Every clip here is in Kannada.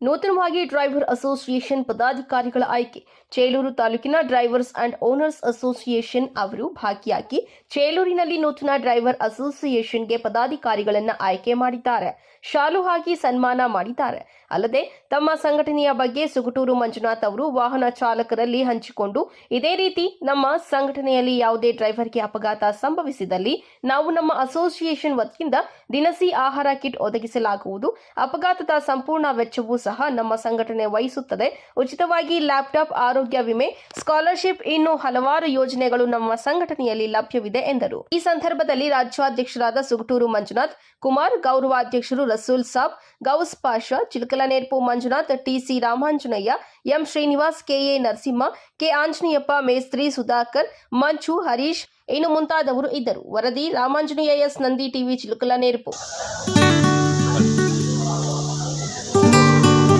ನೂತನವಾಗಿ ಡ್ರೈವರ್ ಅಸೋಸಿಯೇಷನ್ ಪದಾಧಿಕಾರಿಗಳ ಆಯ್ಕೆ. ಚೇಲೂರು ತಾಲೂಕಿನ ಡ್ರೈವರ್ಸ್ ಅಂಡ್ ಓನರ್ಸ್ ಅಸೋಸಿಯೇಷನ್ ಅವರು ಭಾಗಿಯಾಗಿ ಚೇಲೂರಿನಲ್ಲಿ ನೂತನ ಡ್ರೈವರ್ ಅಸೋಸಿಯೇಷನ್ಗೆ ಪದಾಧಿಕಾರಿಗಳನ್ನು ಆಯ್ಕೆ ಮಾಡಿದ್ದಾರೆ. ಶಾಲು ಹಾಕಿ ಸನ್ಮಾನ ಮಾಡಿದ್ದಾರೆ. ಅಲ್ಲದೆ, ತಮ್ಮ ಸಂಘಟನೆಯ ಬಗ್ಗೆ ಸುಗುಟೂರು ಮಂಜುನಾಥ್ ಅವರು ವಾಹನ ಚಾಲಕರಲ್ಲಿ ಹಂಚಿಕೊಂಡು, ಇದೇ ರೀತಿ ನಮ್ಮ ಸಂಘಟನೆಯಲ್ಲಿ ಯಾವುದೇ ಡ್ರೈವರ್ಗೆ ಅಪಘಾತ ಸಂಭವಿಸಿದಲ್ಲಿ ನಾವು ನಮ್ಮ ಅಸೋಸಿಯೇಷನ್ ವತಿಯಿಂದ ದಿನಸಿ ಆಹಾರ ಕಿಟ್ ಒದಗಿಸಲಾಗುವುದು. ಅಪಘಾತದ ಸಂಪೂರ್ಣ ವೆಚ್ಚವೂ ಸಹ ನಮ್ಮ ಸಂಘಟನೆ ವಹಿಸುತ್ತದೆ. ಉಚಿತವಾಗಿ ಲ್ಯಾಪ್ಟಾಪ್, ಆರೋಗ್ಯ ವಿಮೆ, ಸ್ಕಾಲರ್ಶಿಪ್ ಇನ್ನು ಹಲವಾರು ಯೋಜನೆಗಳು ನಮ್ಮ ಸಂಘಟನೆಯಲ್ಲಿ ಲಭ್ಯವಿದೆ ಎಂದರು. ಈ ಸಂದರ್ಭದಲ್ಲಿ ರಾಜ್ಯಾಧ್ಯಕ್ಷರಾದ Sugaturu Manjunath, Kumar ಗೌರವಾಧ್ಯಕ್ಷರು Rasool Sab, Gous Pasha, Chilakalanerpu Manjunath TC Ramanjanayya, M Srinivas KA Narasimha, K Anjaneyappa, ಮೇಸ್ತ್ರಿ ಸುಧಾಕರ್ ಮಂಚು ಹರೀಶ್, ಇನ್ನು ಮುಂತಾದವರು ಇದ್ದರು. ವರದಿ Ramanjaneya S Nandi TV, Chilakalanerpu.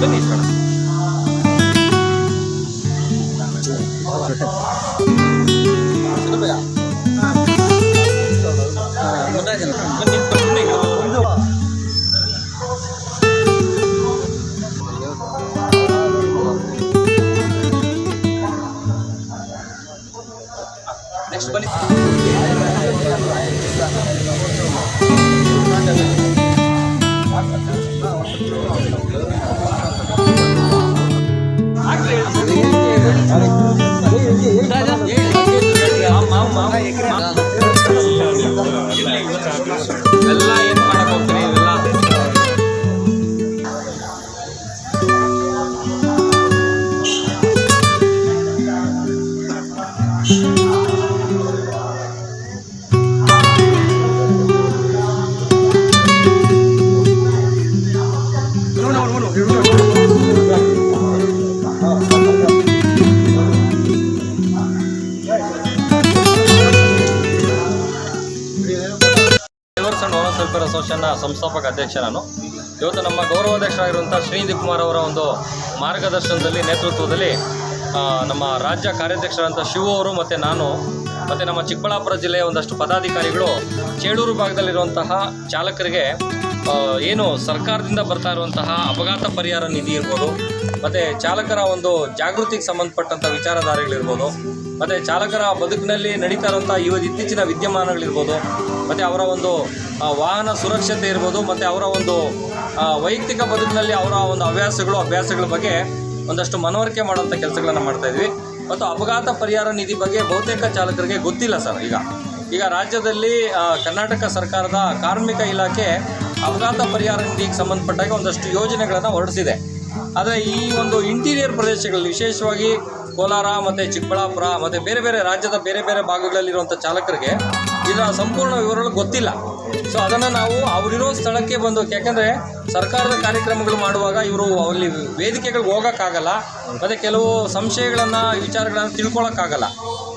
ことにしたら。next పని 怎么了 ಡ್ರೈವರ್ಸ್ ಅಂಡ್ ಓನರ್ಸ್ ವೆಲ್ಫೇರ್ ಅಸೋಸಿಯೇಷನ್ನ ಸಂಸ್ಥಾಪಕ ಅಧ್ಯಕ್ಷ ನಾನು. ಇವತ್ತು ನಮ್ಮ ಗೌರವಾಧ್ಯಕ್ಷರಾಗಿರುವಂಥ ಶ್ರೀನಿಧಿ ಕುಮಾರ್ ಅವರ ಒಂದು ಮಾರ್ಗದರ್ಶನದಲ್ಲಿ ನೇತೃತ್ವದಲ್ಲಿ ನಮ್ಮ ರಾಜ್ಯ ಕಾರ್ಯಾಧ್ಯಕ್ಷರಾದಂಥ ಶಿವು ಅವರು ಮತ್ತು ನಾನು, ಮತ್ತು ನಮ್ಮ ಚಿಕ್ಕಬಳ್ಳಾಪುರ ಜಿಲ್ಲೆಯ ಒಂದಷ್ಟು ಪದಾಧಿಕಾರಿಗಳು ಚೇಳೂರು ಭಾಗದಲ್ಲಿರುವಂತಹ ಚಾಲಕರಿಗೆ ಏನು ಸರ್ಕಾರದಿಂದ ಬರ್ತಾ ಇರುವಂತಹ ಅಪಘಾತ ಪರಿಹಾರ ನಿಧಿ ಇರ್ಬೋದು, ಮತ್ತು ಚಾಲಕರ ಒಂದು ಜಾಗೃತಿಗೆ ಸಂಬಂಧಪಟ್ಟಂಥ ವಿಚಾರಧಾರೆಗಳಿರ್ಬೋದು, ಮತ್ತು ಚಾಲಕರ ಬದುಕಿನಲ್ಲಿ ನಡೀತಾ ಇರುವಂಥ ಇವ ಇತ್ತೀಚಿನ ವಿದ್ಯಮಾನಗಳಿರ್ಬೋದು, ಮತ್ತು ಅವರ ಒಂದು ವಾಹನ ಸುರಕ್ಷತೆ ಇರ್ಬೋದು, ಮತ್ತು ಅವರ ಒಂದು ವೈಯಕ್ತಿಕ ಬದುಕಿನಲ್ಲಿ ಅವರ ಒಂದು ಹವ್ಯಾಸಗಳು, ಅಭ್ಯಾಸಗಳ ಬಗ್ಗೆ ಒಂದಷ್ಟು ಮನವರಿಕೆ ಮಾಡುವಂಥ ಕೆಲಸಗಳನ್ನು ಮಾಡ್ತಾಯಿದ್ವಿ ಮತ್ತು ಅಪಘಾತ ಪರಿಹಾರ ನಿಧಿ ಬಗ್ಗೆ ಬಹುತೇಕ ಚಾಲಕರಿಗೆ ಗೊತ್ತಿಲ್ಲ ಸರ್ ಈಗ. ಈಗ ರಾಜ್ಯದಲ್ಲಿ ಕರ್ನಾಟಕ ಸರ್ಕಾರದ ಕಾರ್ಮಿಕ ಇಲಾಖೆ ಅಪಘಾತ ಪರಿಹಾರ ನಿಧಿಗೆ ಸಂಬಂಧಪಟ್ಟಾಗ ಒಂದಷ್ಟು ಯೋಜನೆಗಳನ್ನು ಹೊರಡಿಸಿದೆ. ಆದರೆ ಈ ಒಂದು ಇಂಟೀರಿಯರ್ ಪ್ರದೇಶಗಳಲ್ಲಿ, ವಿಶೇಷವಾಗಿ ಕೋಲಾರ ಮತ್ತು ಚಿಕ್ಕಬಳ್ಳಾಪುರ ಮತ್ತು ಬೇರೆ ಬೇರೆ ರಾಜ್ಯದ ಬೇರೆ ಬೇರೆ ಭಾಗಗಳಲ್ಲಿರುವಂಥ ಚಾಲಕರಿಗೆ ಇದರ ಸಂಪೂರ್ಣ ವಿವರಗಳು ಗೊತ್ತಿಲ್ಲ. ಸೊ ಅದನ್ನು ನಾವು ಅವರಿರೋ ಸ್ಥಳಕ್ಕೆ ಬಂದು ಯಾಕೆಂದರೆ ಸರ್ಕಾರದ ಕಾರ್ಯಕ್ರಮಗಳು ಮಾಡುವಾಗ ಇವರು ಅಲ್ಲಿ ವೇದಿಕೆಗಳಿಗೆ ಹೋಗೋಕ್ಕಾಗಲ್ಲ. ಮತ್ತು ಕೆಲವು ಸಂಶಯಗಳನ್ನು, ವಿಚಾರಗಳನ್ನು ತಿಳ್ಕೊಳಕ್ಕಾಗಲ್ಲ.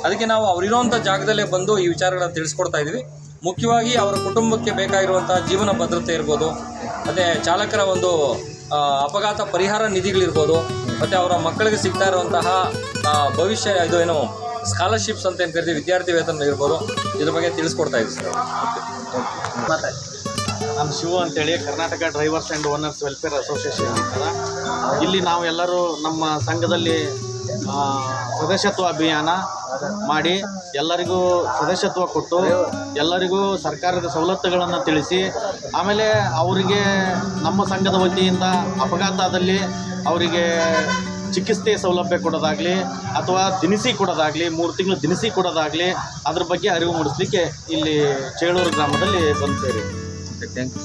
ಅದಕ್ಕೆ ನಾವು ಅವರಿರೋಂಥ ಜಾಗದಲ್ಲೇ ಬಂದು ಈ ವಿಚಾರಗಳನ್ನು ತಿಳಿಸ್ಕೊಡ್ತಾ ಇದ್ದೀವಿ ಮುಖ್ಯವಾಗಿ ಅವರ ಕುಟುಂಬಕ್ಕೆ ಬೇಕಾಗಿರುವಂಥ ಜೀವನ ಭದ್ರತೆ ಇರ್ಬೋದು, ಮತ್ತು ಚಾಲಕರ ಒಂದು ಅಪಘಾತ ಪರಿಹಾರ ನಿಧಿಗಳಿರ್ಬೋದು, ಮತ್ತು ಅವರ ಮಕ್ಕಳಿಗೆ ಸಿಗ್ತಾ ಇರುವಂತಹ ಭವಿಷ್ಯ, ಇದು ಏನು ಸ್ಕಾಲರ್ಶಿಪ್ಸ್ ಅಂತ ಏನು ಕರಿತೀವಿ? ವಿದ್ಯಾರ್ಥಿ ವೇತನ ಇರ್ಬೋದು ಇದ್ರ ಬಗ್ಗೆ ತಿಳಿಸ್ಕೊಡ್ತಾ ಇದ್ದೀವಿ ಸರ್ ನಮ್ಮ ಶಿವ ಅಂತೇಳಿ Karnataka drivers and owners welfare association ಅಂತಾರೆ. ಇಲ್ಲಿ ನಾವು ಎಲ್ಲರೂ ನಮ್ಮ ಸಂಘದಲ್ಲಿ ಸದಸ್ಯತ್ವ ಅಭಿಯಾನ ಮಾಡಿ ಎಲ್ಲರಿಗೂ ಸದಸ್ಯತ್ವ ಕೊಟ್ಟು ಎಲ್ಲರಿಗೂ ಸರ್ಕಾರದ ಸವಲತ್ತುಗಳನ್ನು ತಿಳಿಸಿ, ಆಮೇಲೆ ಅವರಿಗೆ ನಮ್ಮ ಸಂಘದ ವತಿಯಿಂದ ಅಪಘಾತದಲ್ಲಿ ಅವರಿಗೆ ಚಿಕಿತ್ಸೆ ಸೌಲಭ್ಯ ಕೊಡೋದಾಗಲಿ ಅಥವಾ ದಿನಸಿ ಕೊಡೋದಾಗಲಿ, ಮೂರು ತಿಂಗಳು ದಿನಸಿ ಕೊಡೋದಾಗಲಿ ಅದ್ರ ಬಗ್ಗೆ ಅರಿವು ಮೂಡಿಸ್ಲಿಕ್ಕೆ ಇಲ್ಲಿ ಚೇಳೂರು ಗ್ರಾಮದಲ್ಲಿ ಬಂದು ಸೇರಿ ಥ್ಯಾಂಕ್ ಯು.